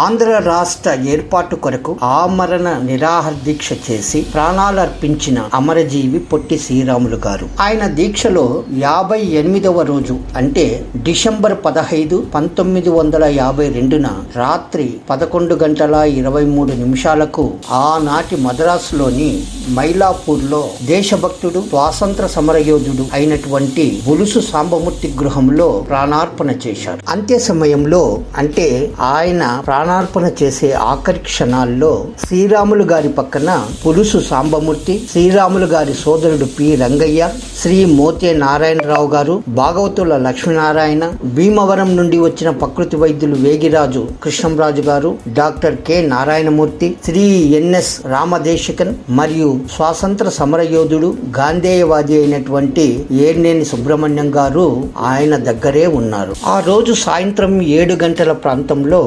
ఆంధ్ర రాష్ట్ర ఏర్పాటు కొరకు ఆమరణ నిరాహార దీక్ష చేసి ప్రాణాలర్పించిన అమరజీవి పొట్టి శ్రీరాములు గారు. ఆయన దీక్షలో యాభై ఎనిమిదవ రోజు అంటే డిసెంబర్ పదహైదు పంతొమ్మిది వందల యాభై రెండున రాత్రి పదకొండు గంటల ఇరవై మూడు నిమిషాలకు ఆనాటి మద్రాసులోని మైలాపూర్లో దేశభక్తుడు స్వాతంత్ర సమరయోధుడు అయినటువంటి బులుసు సాంబమూర్తి గృహంలో ప్రాణార్పణ చేశారు. అంతే సమయంలో అంటే ఆయన ప్రాణార్పణ చేసే ఆఖరి క్షణాల్లో శ్రీరాములు గారి పక్కన పులుసు సాంబమూర్తి శ్రీరాములు గారి సోదరుడు పి. రంగయ్య శ్రీ మోతే నారాయణరావు గారు భాగవతుల లక్ష్మీనారాయణ భీమవరం నుండి వచ్చిన ప్రకృతి వైద్యులు వేగిరాజు కృష్ణంరాజు గారు doctor K. Narayanamurthy Shri NS Ramadesikan మరియు స్వాతంత్ర సమరయోధుడు గాంధేయవాది అయినటువంటి ఏర్నేని సుబ్రహ్మణ్యం గారు ఆయన దగ్గరే ఉన్నారు. ఆ రోజు సాయంత్రం ఏడు గంటల ప్రాంతంలో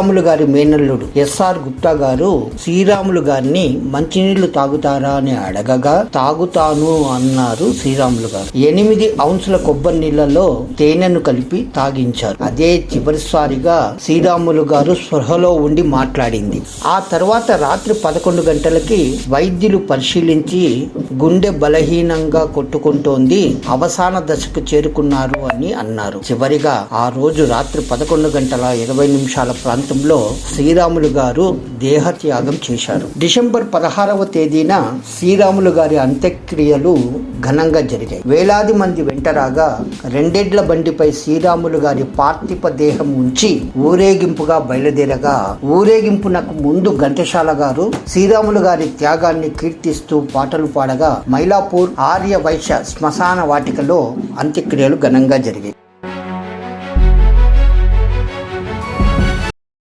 శ్రీరాములు గారి మేనల్లుడు ఎస్ఆర్ గుప్తా గారు శ్రీరాములు గారిని మంచినీళ్ళు తాగుతారా అని అడగగా తాగుతాను అన్నారు శ్రీరాములు గారు. ఎనిమిది ఔన్సుల కొబ్బరి నీళ్ళలో తేనెను కలిపి తాగించారు. అదే చివరిసారిగా శ్రీరాములు గారు స్పృహలో ఉండి మాట్లాడింది. ఆ తర్వాత రాత్రి పదకొండు గంటలకి వైద్యులు పరిశీలించి గుండె బలహీనంగా కొట్టుకుంటోంది అవసాన దశకు చేరుకున్నారు అని అన్నారు. చివరిగా ఆ రోజు రాత్రి పదకొండు గంటల ఇరవై నిమిషాల ప్రాంతం ప్రాంతంలో శ్రీరాములు గారు దేహత్యాగం చేశారు. డిసెంబర్ పదహారవ తేదీన శ్రీరాములు గారి అంత్యక్రియలు ఘనంగా జరిగాయి. వేలాది మంది వెంటరాగా రెండెడ్ల బండిపై శ్రీరాములు గారి పార్థివ దేహం ఉంచి ఊరేగింపుగా బయలుదేరగా ఊరేగింపునకు ముందు ఘంటశాల గారు శ్రీరాములు గారి త్యాగాన్ని కీర్తిస్తూ పాటలు పాడగా మైలాపూర్ ఆర్య వైశ్య శ్మశాన వాటికలో అంత్యక్రియలు ఘనంగా జరిగాయి.